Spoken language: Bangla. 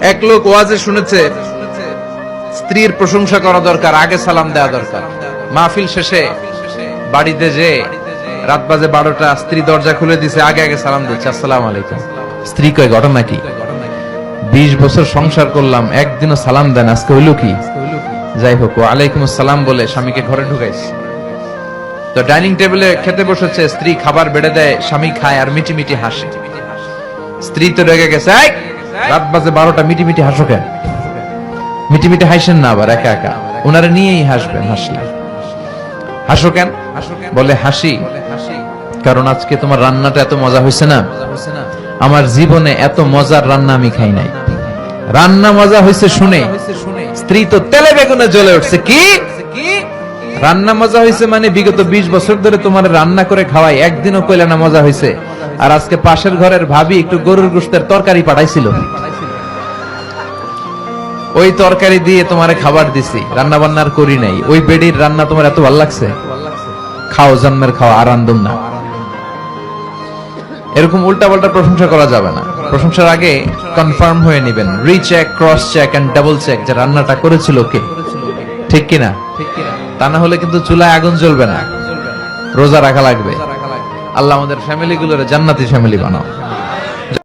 এক লোক ওয়াজে শুনেছে স্ত্রীর প্রশংসা করা দরকার আগে সালাম দেওয়া দরকার। মাহফিল শেষে বাড়িতে যে রাত বাজে বারোটা স্ত্রী দরজা খুলে দিছে আগে আগে সালাম দিচ্ছে আসসালাম আলাইকুম। স্ত্রী কয় ঘটনা কি? বিশ বছর সংসার করলাম একদিনও সালাম দেন আজকে হইল কি? যাই হোক আলাইকুম সালাম বলে স্বামীকে ঘরে ঢুকাইছে। তো ডাইনিং টেবিলে খেতে বসেছে স্ত্রী খাবার বেড়ে দেয় স্বামী খায় আর মিটি মিটি হাসে। স্ত্রী তো রেগে গেছে "এই, রাত বাজে বারোটা মিটি মিটি হাসো কেন? মিটি মিটি হাসেন না আবার একা একা। ওনারা নিয়েই হাসবেন হাসলে। হাসো কেন? বলে হাসি। কারণ আজকে তোমার রান্নাটা এত মজা হয়েছে না? আমার জীবনে এত মজার রান্না আমি খাই নাই। রান্না মজা হয়েছে শুনে। স্ত্রী তো তেলে বেগুনে জ্বলে উঠছে। কি? রান্না মজা হয়েছে মানে বিগত ২০ বছর ধরে তোমার রান্না করে খাওয়াই। একদিনও কইলে না মজা হয়েছে। আর আজকে পাশের ঘরের ভাবি একটু গরুর গোস্তের তরকারি পাঠাইছিল। ওই তরকারি দিয়ে তোমারে খাবার দিছি রান্না বান্নার করি নাই। ওই বেডির রান্না তোমার এত ভালো লাগছে? খাও, জন্মের খাও, আর আন্দম না। এরকম উল্টা পাল্টা প্রশংসা করা যাবে না। প্রশংসার আগে কনফার্ম হয়ে নেবেন। Recheck cross check and double check যে রান্নাটা করেছিল কে। ঠিক কিনা? তা না হলে কিন্তু চুলায় আগুন জ্বলবে না। রোজা রাখা লাগবে। আল্লাহ আমাদের ফ্যামিলিগুলোর জান্নাতি ফ্যামিলি বানাও।